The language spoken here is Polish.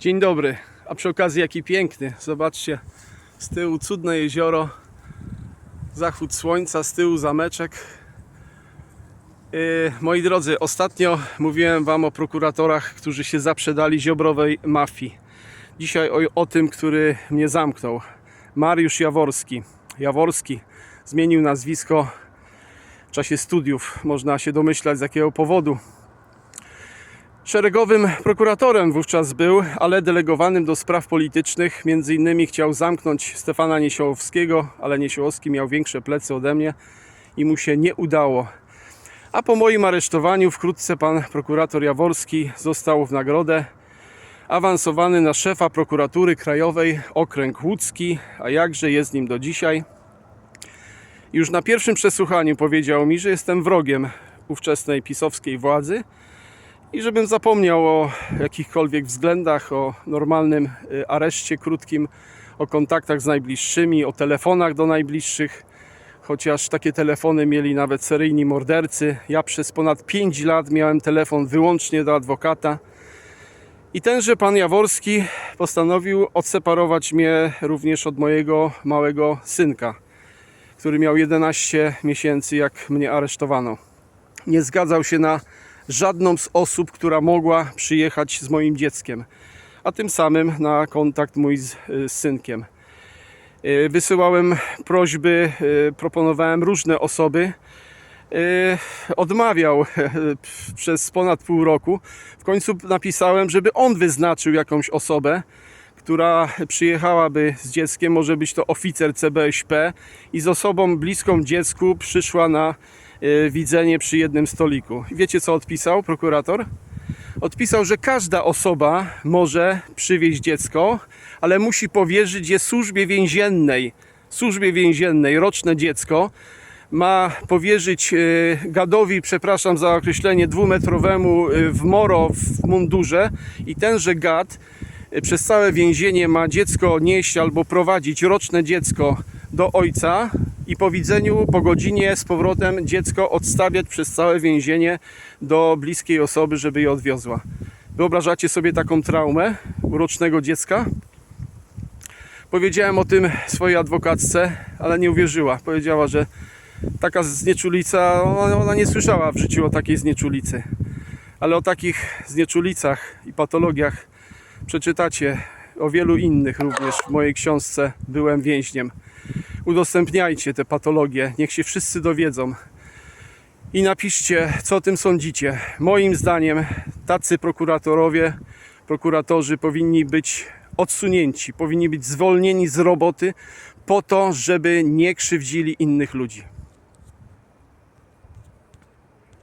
Dzień dobry, a przy okazji jaki piękny. Zobaczcie, z tyłu cudne jezioro, zachód słońca, z tyłu zameczek. Yy, moi drodzy, ostatnio mówiłem Wam o prokuratorach, którzy się zaprzedali ziobrowej mafii. Dzisiaj o, o tym, który mnie zamknął. Mariusz Jaworski. Jaworski zmienił nazwisko w czasie studiów. Można się domyślać z jakiego powodu. Szeregowym prokuratorem wówczas był, ale delegowanym do spraw politycznych. Między innymi chciał zamknąć Stefana Niesiołowskiego, ale Niesiołowski miał większe plecy ode mnie i mu się nie udało. A po moim aresztowaniu wkrótce pan prokurator Jaworski został w nagrodę awansowany na szefa prokuratury krajowej okręg łódzki, a jakże jest nim do dzisiaj. Już na pierwszym przesłuchaniu powiedział mi, że jestem wrogiem ówczesnej pisowskiej władzy i żebym zapomniał o jakichkolwiek względach, o normalnym y, areszcie krótkim, o kontaktach z najbliższymi, o telefonach do najbliższych, chociaż takie telefony mieli nawet seryjni mordercy. Ja przez ponad 5 lat miałem telefon wyłącznie do adwokata. I tenże pan Jaworski postanowił odseparować mnie również od mojego małego synka, który miał 11 miesięcy, jak mnie aresztowano. Nie zgadzał się na żadną z osób, która mogła przyjechać z moim dzieckiem, a tym samym na kontakt mój z, z synkiem. Yy, Wysyłałem prośby, yy, proponowałem różne osoby. Odmawiał przez ponad pół roku. W końcu napisałem, żeby on wyznaczył jakąś osobę, która przyjechałaby z dzieckiem. Może być to oficer CBŚP i z osobą bliską dziecku przyszła na widzenie przy jednym stoliku. Wiecie co odpisał prokurator? Odpisał, że każda osoba może przywieźć dziecko, ale musi powierzyć je służbie więziennej. Służbie więziennej roczne dziecko ma powierzyć e, gadowi, przepraszam za określenie, dwumetrowemu e, w moro w mundurze i tenże gad przez całe więzienie ma dziecko nieść albo prowadzić roczne dziecko do ojca i po widzeniu, po godzinie z powrotem dziecko odstawiać przez całe więzienie do bliskiej osoby, żeby je odwiozła. Wyobrażacie sobie taką traumę urocznego dziecka? Powiedziałem o tym swojej adwokatce, ale nie uwierzyła. Powiedziała, że taka znieczulica, ona, nie słyszała w życiu o takiej znieczulicy. Ale o takich znieczulicach i patologiach przeczytacie o wielu innych również w mojej książce Byłem więźniem. Udostępniajcie te patologie, niech się wszyscy dowiedzą. I napiszcie, co o tym sądzicie. Moim zdaniem tacy prokuratorowie, prokuratorzy powinni być odsunięci, powinni być zwolnieni z roboty po to, żeby nie krzywdzili innych ludzi.